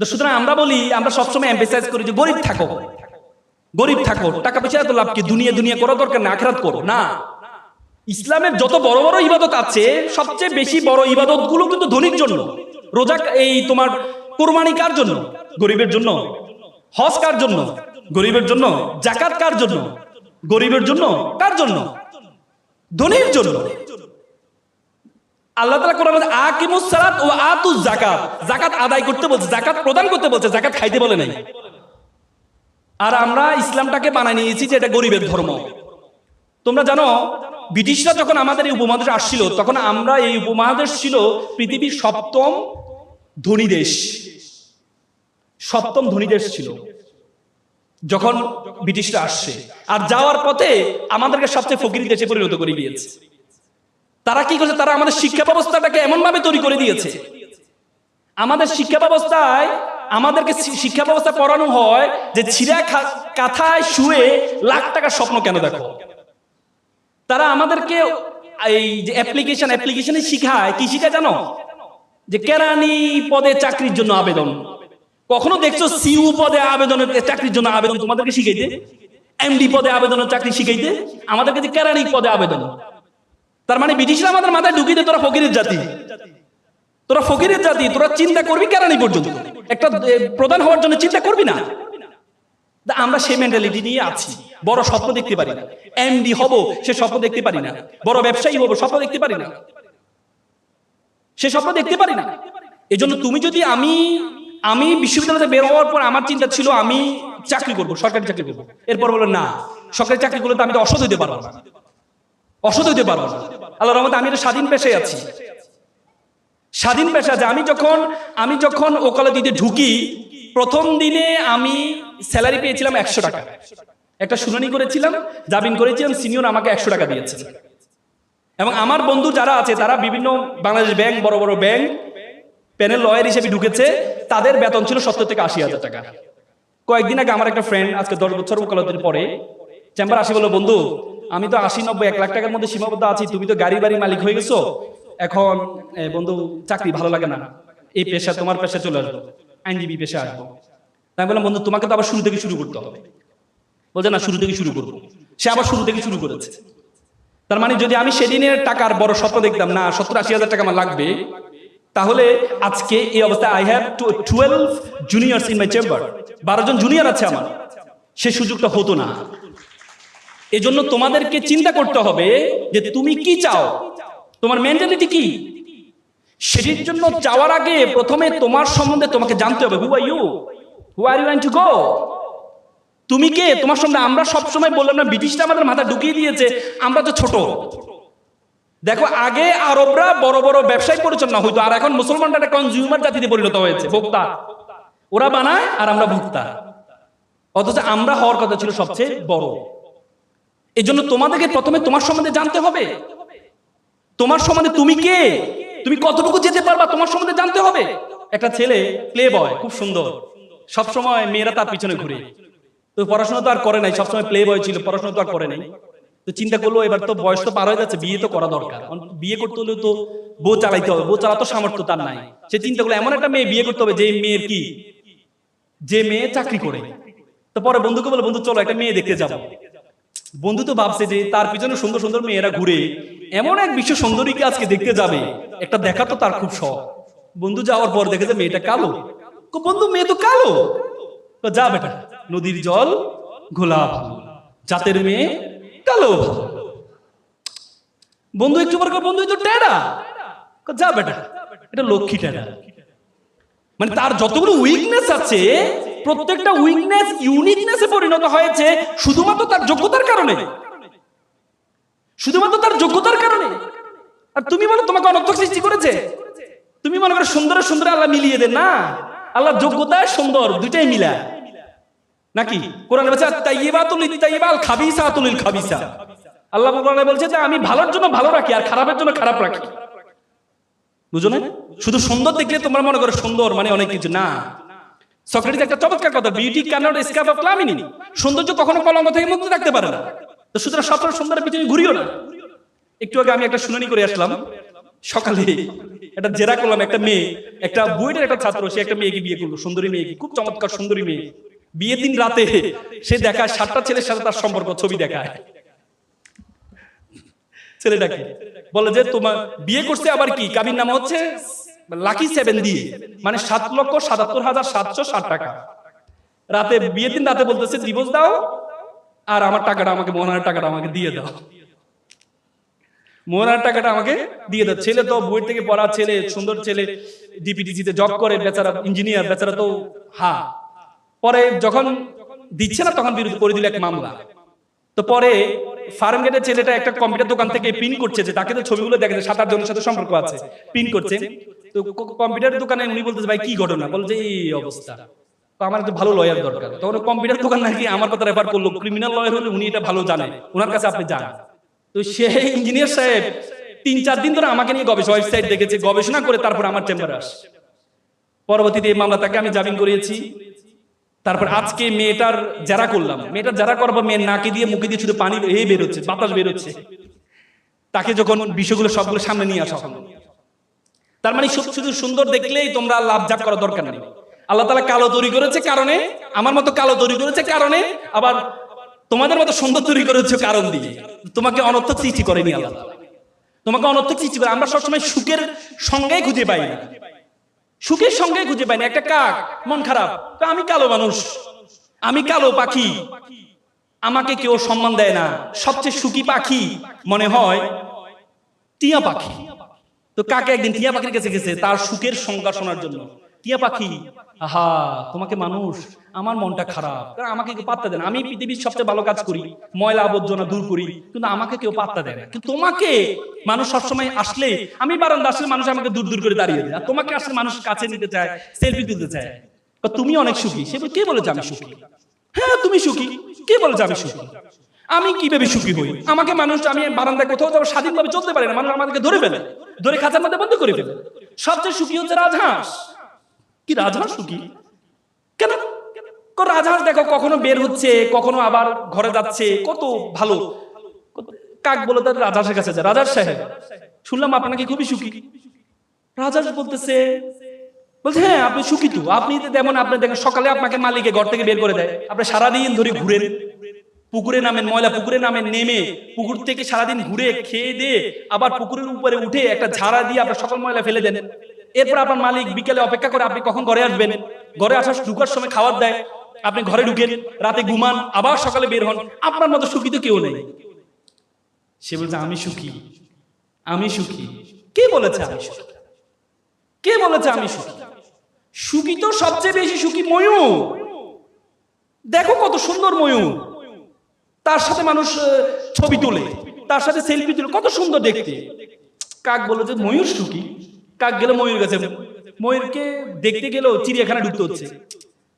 তো সুতরাং আমরা বলি, আমরা সবসময় এম্পেসাইজ করি যে গরিব থাকো। গরিব থাকো, টাকা পয়সা এত লাভ কি দুনিয়া দুনিয়া করা দরকার না, আখরাত করো, না। ইসলামের যত বড় বড় ইবাদত আছে, সবচেয়ে বেশি বড় ইবাদতগুলো কিন্তু ধনীর জন্য। রোজা, এই তোমার কোরবানি কার জন্য? গরিবের জন্য। হজ কার জন্য? গরিবের জন্য। জাকাত কার জন্য? গরিবের জন্য। কার জন্য? ধনীর জন্য। আল্লাহ তালা কোরআন আকিমুস ও আতু জাকাত জাকাত আদায় করতে বলছে জাকাত প্রদান করতে বলছে জাকাত খাইতে বলে নাই। আর আমরা ইসলামটাকে বানাই নিয়েছি যে এটা গরিবের ধর্ম। তোমরা জানো, ব্রিটিশরা যখন আমাদের এই উপমহাদেশে আসছিল, তখন আমরা এই উপমহাদেশ ছিল পৃথিবীর সপ্তম ধনী দেশ। সপ্তম ধনী দেশ ছিল, যখন ব্রিটিশরা আসছে। আর যাওয়ার পথে আমাদেরকে সবচেয়ে ফকির দেশে পরিণত করে দিয়েছে। তারা কি করছে? তারা আমাদের শিক্ষা ব্যবস্থাটাকে এমন ভাবে তৈরি করে দিয়েছে। আমাদের শিক্ষা ব্যবস্থায়, আমাদেরকে শিক্ষা ব্যবস্থা পড়ানো হয় যে ছিঁড়া কাঁথায় শুয়ে লাখ টাকার স্বপ্ন কেন দেখো? তারা আমাদেরকে এই যে অ্যাপ্লিকেশন অ্যাপ্লিকেশনে শিখায়। কি শিখায় জানো? যে কেরানি পদে চাকরির জন্য আবেদন। কখনো দেখছ সিউ পদে আবেদনের চাকরির জন্য আবেদন তোমাদেরকে শিখাইতে? এমডি পদে আবেদনের চাকরি শিখাইতে? আমাদেরকে যে কেরানি পদে আবেদন। তার মানে ব্রিটিশরা আমাদের মাথায় ঢুকিয়ে তোরা ফকিরের জাতি। তোরা ফকিরের জাতি, তোরা চিন্তা করবি কেরানি পর্যন্ত? একটা প্রধান হওয়ার জন্য চিন্তা করবি না? আমরা সেই মেন্টালিটি নিয়ে আছি। বড় স্বপ্ন দেখতে পারি না। এমডি হব, সে স্বপ্ন দেখতে পারি না। বড় ব্যবসায়ী হব, স্বপ্ন দেখতে পারি না। সে স্বপ্ন দেখতে পারি না। এজন্য তুমি যদি আমি আমি বিশ্ববিদ্যালয় বের হওয়ার পর আমার চিন্তা ছিল আমি চাকরি করব, সরকারি চাকরি করব। এরপর বলল, না, সরকারি চাকরি করলে তো আমি তো অসৎ হইতে পারব না। অসৎ হইতে পারব আল্লাহ রহমতে আমি একটা স্বাধীন পেশায় আছি। স্বাধীন পেশা যে আমি যখন আমি যখন ওকালতিতে ঢুকি, প্রথম দিনে আমি স্যালারি পেয়েছিলাম একশো টাকা। একটা শুনানি করেছিলাম, জামিন করেছিলাম, সিনিয়র আমাকে একশো টাকা দিয়েছেন। এবং আমার বন্ধু যারা আছে, তারা বিভিন্ন বাংলাদেশ ব্যাংক, বড় বড় ব্যাংক, প্যানেল লয়ার হিসেবে ঢুকেছে, তাদের বেতন ছিল সত্তর থেকে আশি হাজার টাকা। কয়েকদিন আগে আমার একটা ফ্রেন্ড আজকে দশ বছর ওকালতির পরে, চেম্বার আসি বলো বন্ধু আমি তো আশি নব্বই, এক লাখ টাকার মধ্যে সীমাবদ্ধ আছি, তুমি তো গাড়ি বাড়ি মালিক হয়ে গেছো। এখন বন্ধু, চাকরি ভালো লাগে না। এই পেশা তোমার পেশা চলে আসব। আইনজীবী পেশা আসব। তাই বললাম, বন্ধু, তোমাকে তো আবার শুরু থেকে শুরু করতে হবে। বলছে, না, শুরু থেকে শুরু করব। সে আবার শুরু থেকে শুরু করেছে। তার মানে যদি আমি সেদিনের টাকার বড় স্বপ্ন দেখতাম, না, সত্তর আশি হাজার টাকা আমার লাগবে, তাহলে আজকে এই অবস্থায় I have two twelve juniors in my chamber বারো জন জুনিয়র আছে আমার। সে সুযোগটা হতো না। এজন্য তোমাদেরকে চিন্তা করতে হবে যে তুমি কি চাও? তোমার মেন্টালিটি কি? সেটির জন্য চাওয়ার আগে প্রথমে তোমার সম্বন্ধে তোমাকে জানতে হবে who are you who are you to go তুমি কে? তোমার সঙ্গে আমরা সব সময় বললাম না, ব্রিটিশরা আমাদের মাথা ঢুকিয়ে দিয়েছে, আমরা তো ছোট। দেখো, আগে আরবরা বড় বড় ব্যবসায়ী পরিচালনা হইতো, আর এখন মুসলমানরা একটা কনজিউমার জাতিতে পরিণত হয়েছে, ভোক্তা। ওরা বানায় আর আমরা ভোক্তা। অথচ আমরা হওয়ার কথা ছিল সবচেয়ে বড়। এই জন্য তোমাদেরকে প্রথমে তোমার সম্বন্ধে জানতে হবে। তোমার সম্বন্ধে তুমি কে? তুমি কতটুকু যেতে পারবা তোমার সম্বন্ধে জানতে হবে। একটা ছেলে প্লে বয় খুব সুন্দর। সব সময় মেয়েরা তার পিছনে ঘুরে। তো পড়াশোনা তো আর করে নাই, সবসময় প্লে বয় ছিল, পড়াশোনা তো আর করে নাই। তো চিন্তা করল, এবার তো বয়স তো পার হয়ে যাচ্ছে, বিয়ে তো করা দরকার। বিয়ে করতে হলে তো বউ চালাইতে হবে, বউ চালাতো সামর্থ্য তার নাই। সে চিন্তা করল, এমন একটা মেয়ে বিয়ে করতে হবে যে মেয়ের কি? যে মেয়ে চাকরি করে। তো পরে বন্ধুকে বলে বন্ধু, চলো একটা মেয়ে দেখতে যাব। বন্ধু তো ভাবছে যে তার পিছনে সুন্দর সুন্দর মেয়েরা ঘুরে এমন এক বিশ্ব সুন্দরীকে আজকে দেখতে যাবে। একটা দেখা তো তার খুব শখ। বন্ধু যাওয়ার পর দেখে যে মেয়েটা কালো। বন্ধু, মেয়ে তো কালো। যা বেটা, নদীর জল ভালো জাতের মেয়ে, কালো। বন্ধু, একটু পর বন্ধু তো টেরা। যা বেটা, এটা লক্ষ্মী টেরা। মানে তার যতগুলো উইকনেস আছে প্রত্যেকটা উইকনেস ইউনিকনেসে পরিণত হয়েছে শুধুমাত্র তার যোগ্যতার কারণে। শুধুমাত্র তার যোগ্যতার কারণে। আর তুমি মনে তোমাকে অনর্থক সৃষ্টি করেছে? তুমি মনে করো, সুন্দর সুন্দর আল্লাহ মিলিয়ে দেন, না? আল্লাহ যোগ্যতা সুন্দর, দুইটাই মিলা। নাকি? কোরআনে বলছে তাইয়িবাতুল লিত্তাইয়িবাল খাবিসাতুল খাবিসা। আল্লাহ কোরআনে বলছে যে, আমি ভালোর জন্য ভালো রাখি, আর খারাপের জন্য খারাপ রাখি। বুঝো না শুধু সুন্দর দেখলে তোমরা মনে করো সুন্দর মানে অনেক কিছু, না। সক্রেটিস একটা চমৎকার কথা beauty cannot escape of calumny সৌন্দর্য কখনো কলঙ্ক থেকে মুক্ত থাকতে পারে না। তো সুতরাং সবসময় সুন্দরের পিছনে ঘুরিও না। একটু আগে আমি একটা শুনানি করে আসলাম। সকালে একটা জেরা করলাম একটা মেয়ে, একটা বুয়েটের একটা ছাত্র, সে একটা মেয়েকে বিয়ে করল, সুন্দরী মেয়েকে, খুব চমৎকার সুন্দরী মেয়ে। বিয়ের দিন রাতে সে দেখায় সাতটা ছেলের সাথে তার সম্পর্ক, ছবি দেখায়। ছেলেটাকে বলে যে, তোমার বিয়ে করছে আবার কি? কাবির নাম হচ্ছে লাকি সেভেন দিয়ে মানে সাত লক্ষ সাতাত্তর হাজার সাতশো ষাট টাকা। রাতে বিয়ের দিন রাতে বলতেছে ডিভোর্স দাও, আর আমার টাকাটা আমাকে, মোহনার টাকাটা আমাকে দিয়ে দাও। মোহনার টাকাটা আমাকে দিয়ে দাও। ছেলে তো বই থেকে পড়া ছেলে, সুন্দর ছেলে ডিপিটিসিতে জব করে, বেচারা ইঞ্জিনিয়ার বেচারা তো হা। পরে যখন দিচ্ছে না, তখন বিরুদ্ধে করে দিল এক মামলা। তো পরে ফার্ম গেটের ছেলেটা একটা কম্পিউটার দোকান থেকে পিন করছে যে তাকে তো ছবিগুলো দেখেছে সাত আট জনের সাথে সম্পর্ক আছে পিন করছে। তো কম্পিউটার দোকানে উনি বলতেছে ভাই, কি ঘটনা? বলছে এই অবস্থা। তো আমার ভালো লয়ার দরকার। তখন কম্পিউটার দোকান নাকি আমার কথা রেফার করল? ক্রিমিনাল লয়ার হলে উনি এটা ভালো জানে। ওনার কাছে আপনি যান। তো সে ইঞ্জিনিয়ার সাহেব তিন চার দিন ধরে আমাকে নিয়ে গবেষণা ওয়েবসাইট দেখেছে, গবেষণা করে তারপর আমার চেম্বারে আস। পরবর্তীতে এই মামলা তাকে আমি জামিন করিয়েছি। তারপর আজকে মেয়েটার যারা করলাম। মেয়েটার যারা করব মেয়ের নাকে দিয়ে মুখে দিয়ে শুধু পানি এ বেরোচ্ছে, বাতাস বেরোচ্ছে। তাকে যখন বিষয়গুলো সবগুলো সামনে নিয়ে আসা তার মানে শুধু শুধু সুন্দর দেখলেই তোমরা লাভ জাপ করার দরকার নেই। আল্লাহ তালা কালো তৈরি করেছে কারণে, আমার মতো কালো তৈরি করেছে কারণে, আবার তোমাদের মতো সুন্দর তৈরি করেছে কারণ দিয়ে। তোমাকে অনর্থ সৃষ্টি করেনি আল্লাহ তোমাকে অনর্থ সৃষ্টি করে আমরা সবসময় সুখের সঙ্গেই খুঁজে পাই না। সুখের সঙ্গে খুঁজে পাই না। একটা কাক, মন খারাপ, তো আমি কালো মানুষ। আমি কালো পাখি। আমাকে কেউ সম্মান দেয় না। সবচেয়ে সুখী পাখি মনে হয় টিয়া পাখি। তো কাকে একদিন টিয়া পাখির কাছে গেছে তার সুখের সংজ্ঞা শোনার জন্য। টিয়া পাখি আহা তোমাকে মানুষ আমার মনটা খারাপ। কারণ আমাকে কেউ পাত্তা দেয় আমি পৃথিবীর সবচেয়ে ভালো কাজ করি ময়লা আবর্জনা দূর করি কিন্তু আমাকে কেউ পাত্তা দেয় না। কিন্তু তোমাকে মানুষ সবসময় আসলে আমি বারান্দা আসলে মানুষ আমাকে দূর দূর করে দাঁড়িয়ে দেয়। আর তোমাকে আসলে মানুষ কাছে নিতে চায় সেলফি তুলতে চায়। তুমি অনেক সুখী। সে বলে, কে বলেছে আমি সুখী? হ্যাঁ তুমি সুখী। কে বলেছে আমি সুখী? আমি কীভাবে সুখী হই? আমাকে মানুষ আমি বারান্দায় কোথাও যাব স্বাধীনভাবে চলতে পারি না। মানুষ আমাদেরকে ধরে ফেলে। ধরে খাঁচার মধ্যে বন্ধ করে ফেলে সবচেয়ে সুখী হচ্ছে রাজহাঁস। কি রাজহাঁস সুখী? কেন? রাজহাঁস দেখো, কখনো বের হচ্ছে, কখনো আবার ঘরে যাচ্ছে, কত ভালো। কাক বলে তার রাজহাঁসের কাছে যায়, রাজার সাহেব, শুনলাম আপনাকে খুবই সুখী। রাজহাঁস বলতেছে, বলছে হ্যাঁ আপনি সুখী তো। আপনি যেমন আপনি দেখেন, সকালে আপনাকে মালিকে ঘর থেকে বের করে দেয়। আপনি সারাদিন ধরে ঘুরেন। পুকুরে নামেন ময়লা পুকুরে নামেন নেমে পুকুর থেকে সারাদিন ঘুরে খেয়ে দিয়ে আবার পুকুরের উপরে উঠে একটা ঝাড়া দিয়ে আপনার সকল ময়লা ফেলে দেন। এরপর আপনার মালিক বিকেলে অপেক্ষা করে আপনি কখন ঘরে আসবেন? ঘরে আসার ঢুকার সময় খাবার দেয়, আপনি ঘরে ঢুকেন, রাতে ঘুমান, আবার সকালে বের হন। আপনার মতো সুখী তো কেউ নেই। সে বলছে, আমি সুখী আমি সুখী। কে বলেছে, আমি কে বলেছে, আমি সুখী সুখী তো সবচেয়ে বেশি সুখী ময়ূর। দেখো কত সুন্দর ময়ূর। তার সাথে মানুষ ছবি তোলে, তার সাথে সেলফি তোলে। কত সুন্দর দেখতে। কাক বলে যে, ময়ূর সুখী? কাক গেল ময়ূর কাছে। ময়ূরকে দেখতে গেলেও চিড়িয়াখানা ঢুকতে হচ্ছে।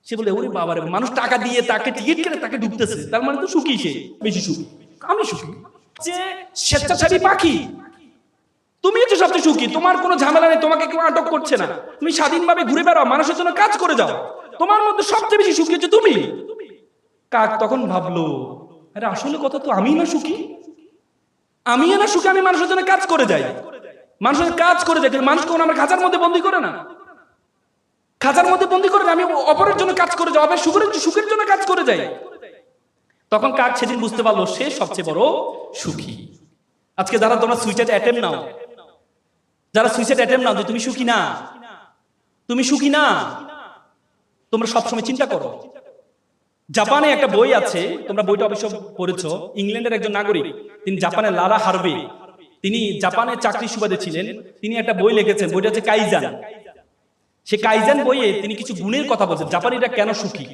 সে বলে ওরে বাবা রে, মানুষ টাকা দিয়ে তাকে টিকিট কেটে তাকে ঢুকতেছে। তার মানে তো সুখী সে, বেশি সুখী। আমি সুখী। যে স্বেচ্ছাচারী পাখি, তুমি হচ্ছে সবচেয়ে সুখী। তোমার কোনো ঝামেলা নেই, তোমাকে কেউ আটক করছে না। তুমি স্বাধীনভাবে ঘুরে বেড়াও, মানুষের জন্য কাজ করে যাও। তোমার মধ্যে সবচেয়ে বেশি সুখী হচ্ছে তুমি। কাক তখন ভাবলো আরে আসলে কথা তো আমি না সুখী? আমি না সুখী, আমি মানুষের জন্য কাজ করে যাই। মানুষের কাজ করে যাই মানুষ কোন আমার খাঁচার মধ্যে বন্দি করে না। খাঁচার মধ্যে বন্দি করে আমি অপরের জন্য কাজ করে যাই সুখের সুখের জন্য কাজ করে যাই। তখন কাক সেদিন বুঝতে পারল সে সবচেয়ে বড় সুখী। আজকে যারা তোমরা সুইসাইড অ্যাটেম নাও, যারা সুইসাইড অ্যাটেম্প নাও তুমি সুখী না, তুমি সুখী না, তোমরা সবসময় চিন্তা করো। জাপানে একটা বই আছে তোমরা বইটা অবশ্য পড়েছ ইংল্যান্ডের একজন নাগরিক তিনি জাপানের লারা হারবে। তিনি জাপানের চাকরি সুবাদে ছিলেন। তিনি একটা বই লিখেছেন বইটা হচ্ছে কাইজান। সে কাইজান বইয়ে তিনি কিছু গুণের কথা বলছেন। জাপানিরা কেন সুখী?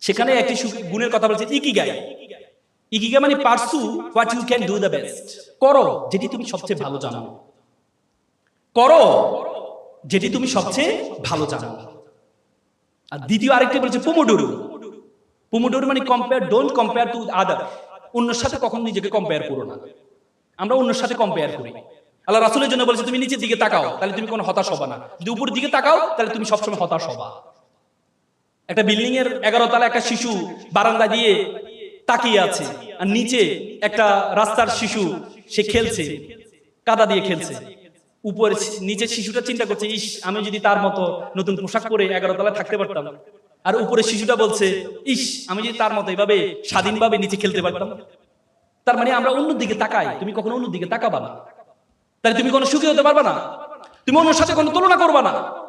সেখানে একটি গুণের কথা বলছে ইকিগাই। ইকিগাই। মানে pursue what you can do the best করো যেটি তুমি সবচেয়ে ভালো জানো। করো যেটি তুমি সবচেয়ে ভালো জানো। আর দ্বিতীয় আরেকটি বলেছে পোমোডোরো পোমোডোরো মানে compare don't compare to other অন্যের সাথে কখন নিজেকে কম্পেয়ার করো না। আমরা অন্যের সাথে কম্পেয়ার করি। আল্লাহ রাসুলের জন্য বলেছে, তুমি নিচের দিকে তাকাও, তাহলে তুমি কোনো হতাশ হবা না। যদি উপরের দিকে তাকাও, তাহলে তুমি সবসময় হতাশ হবা। একটা বিল্ডিং এর এগারো তলা একটা শিশু বারান্দা দিয়ে তাকিয়ে আছে, আর নিচে একটা রাস্তার শিশু, সে খেলছে, কাদা দিয়ে খেলছে। উপরে নিচে শিশুটা চিন্তা করছে, ইস, আমি যদি তার মতো নতুন পোশাক পরে এগারো তলায় থাকতে পারতাম আর উপরে শিশুটা বলছে, ইস, আমি যদি তার মতো এভাবে স্বাধীনভাবে নিচে খেলতে পারতাম। তার মানে আমরা অন্য দিকে তাকাই, তুমি কখনো অন্য দিকে তাকাবা না। তাহলে তুমি কোনো সুখী হতে পারবা না। তুমি অন্য সাথে কোনো তুলনা করবা না।